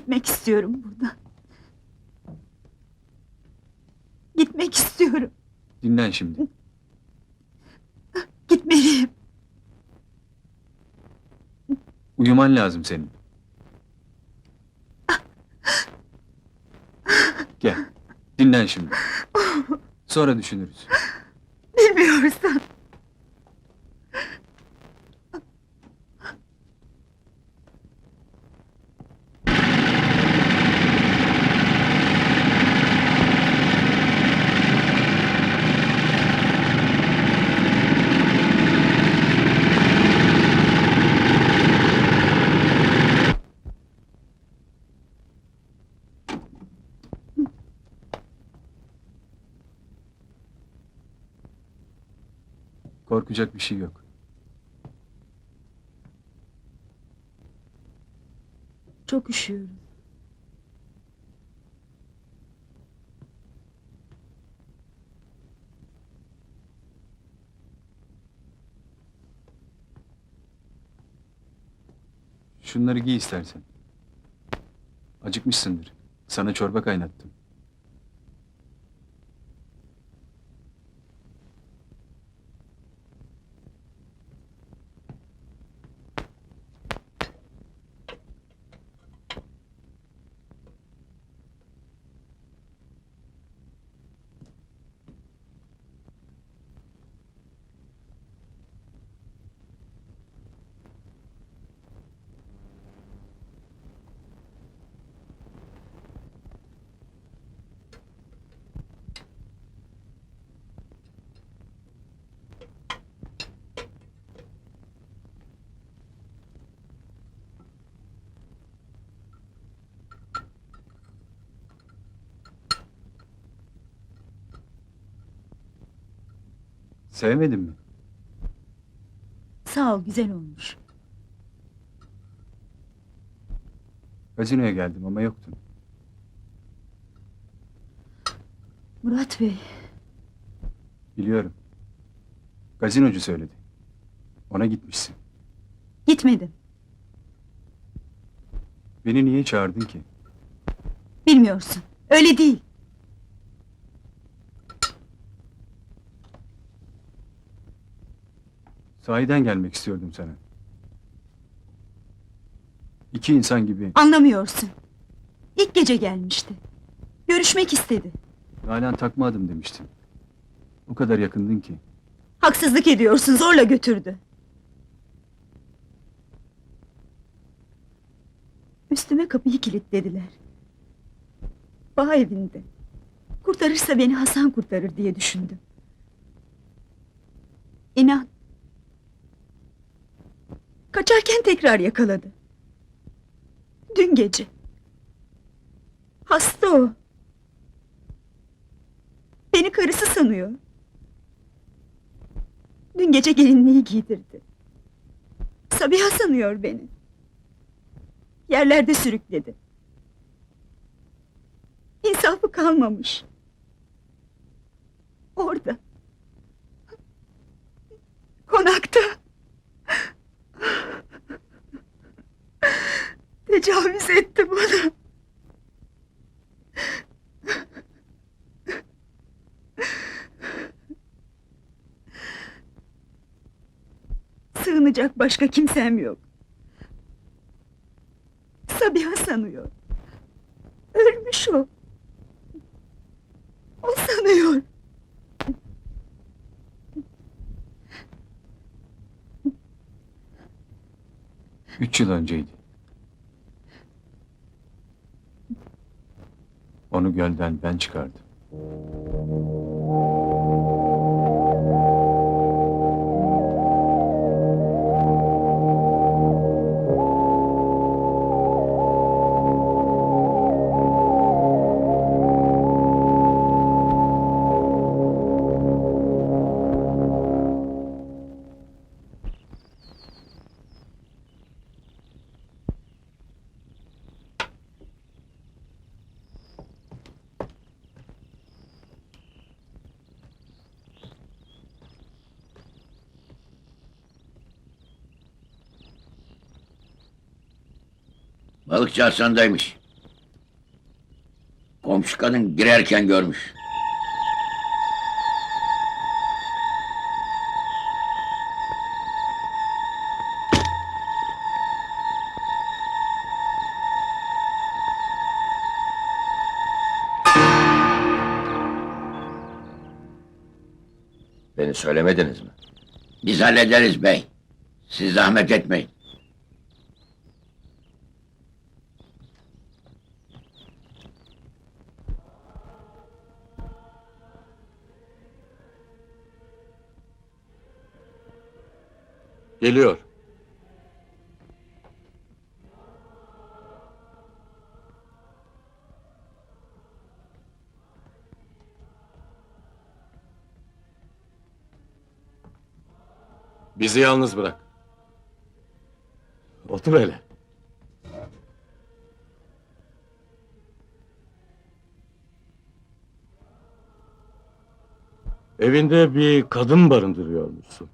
Gitmek istiyorum buradan. Gitmek istiyorum. Dinlen şimdi. Gitmeliyim. Uyuman lazım senin. Gel. Dinlen şimdi. Sonra düşünürüz. Bilmiyorsan. Korkacak bir şey yok. Çok üşüyorum. Şunları giy istersen. Acıkmışsındır. Sana çorba kaynattım. Sevmedin mi? Sağ ol, güzel olmuş. Gazinoya geldim ama yoktun. Murat Bey, Biliyorum. Gazinocu söyledi. Ona gitmişsin. gitmedim. Beni niye çağırdın ki? Bilmiyorsun. Öyle değil. Sahiden gelmek istiyordum sana. İki insan gibi Anlamıyorsun. İlk gece gelmişti. Görüşmek istedi. Nalan takma adım demiştin. O kadar yakındın ki. Haksızlık ediyorsun, zorla götürdü. Üstüme kapıyı kilitlediler. Bağ evinde. Kurtarırsa beni Hasan kurtarır diye düşündüm. İnan. Kaçarken tekrar yakaladı. Dün gece. Hasta o. Beni karısı sanıyor. Dün gece gelinliği giydirdi. Sabiha sanıyor beni. Yerlerde sürükledi. İnsafı kalmamış. Orada. Konakta. Tecavüz etti bana. Sığınacak başka kimsem yok. Sabiha sanıyor. Ölmüş o. O sanıyor. Üç yıl önceydi. Gölden ben çıkardım. Balıkçı Hasan'daymış. kadın girerken görmüş. Beni söylemediniz mi? Biz hallederiz bey. Siz zahmet etmeyin. Geliyor. Bizi yalnız bırak. Otur hele. Evinde bir kadın barındırıyormuşsun.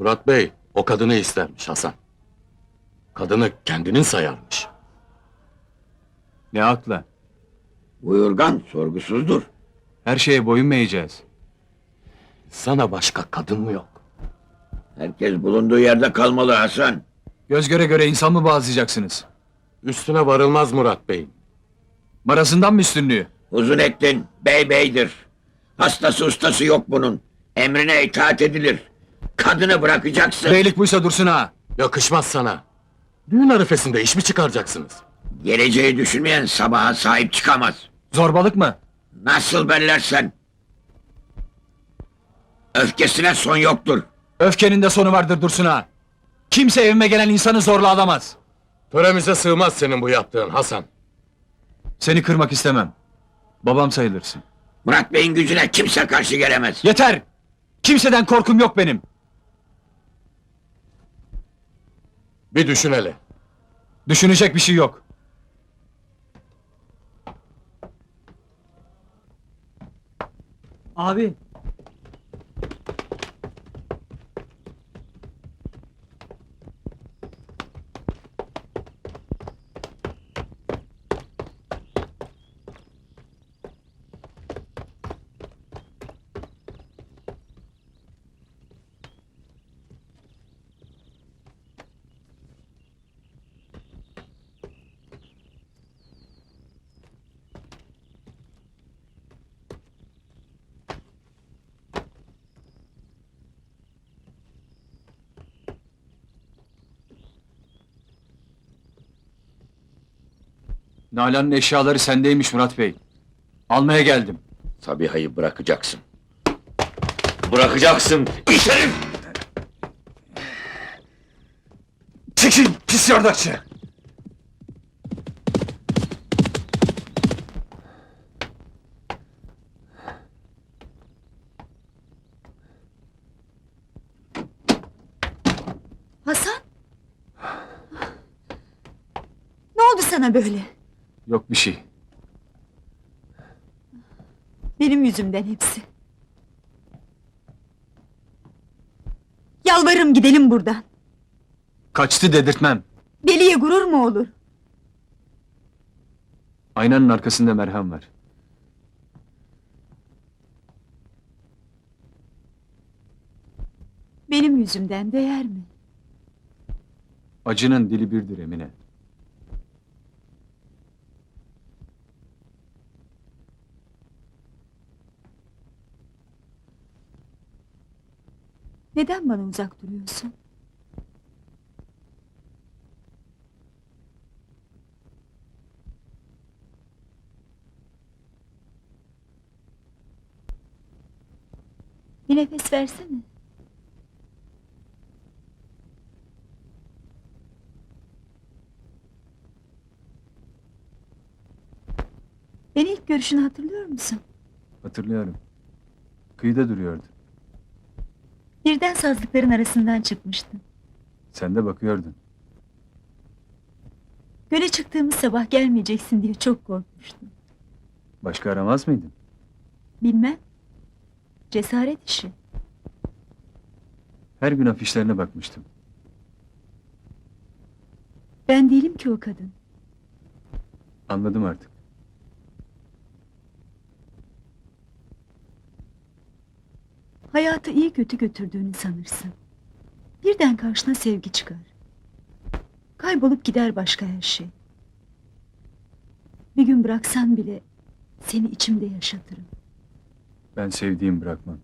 Murat Bey, o kadını istermiş Hasan. Kadını kendinin sayarmış. Ne akla? Buyurgan sorgusuzdur. Her şeye boyun eğeceğiz? Sana başka kadın mı yok? Herkes bulunduğu yerde kalmalı Hasan. Göz göre göre insan mı bağlayacaksınız? Üstüne varılmaz Murat Bey'in. Marasından mı üstünlüğü? Uzun ettin, bey beydir. Hastası ustası yok bunun. Emrine itaat edilir. Kadını bırakacaksın. Beylik buysa dursun ha. Yakışmaz sana. Düğün arifesinde iş mi çıkaracaksınız? Geleceği düşünmeyen sabaha sahip çıkamaz. Zorbalık mı? Nasıl bellersen. Öfkesine son yoktur. Öfkenin de sonu vardır dursun ha. Kimse evime gelen insanı zorla alamaz. Töremize sığmaz senin bu yaptığın Hasan. Seni kırmak istemem. Babam sayılırsın. Murat Bey'in gücüne kimse karşı gelemez. Yeter! Kimseden korkum yok benim. Bir düşün hele. Düşünecek bir şey yok. Abi. Nalan'ın eşyaları sendeymiş Murat Bey. Almaya geldim. Sabiha'yı bırakacaksın. Bırakacaksın. İş herif! Çekil pis yardakçı! Hasan? Ne oldu sana böyle? Yok bir şey. Benim yüzümden hepsi. Yalvarırım gidelim buradan. Kaçtı dedirtmem. Deliye gurur mu olur? Aynanın arkasında merhem var. Benim yüzümden değer mi? Acının dili birdir Emine. Neden bana uzak duruyorsun? Bir nefes versene. Beni ilk görüşünü hatırlıyor musun? Hatırlıyorum. Kıyıda duruyordu. Birden sazlıkların arasından çıkmıştın. Sen de bakıyordun. Göle çıktığımız sabah gelmeyeceksin diye çok korkmuştum. Başka aramaz mıydın? Bilmem. Cesaret işi. Her gün afişlerine bakmıştım. Ben değilim ki o kadın. Anladım artık. Hayatı iyi kötü götürdüğünü sanırsın. Birden karşına sevgi çıkar. Kaybolup gider başka her şey. Bir gün bıraksan bile seni içimde yaşatırım. Ben sevdiğim bırakmam.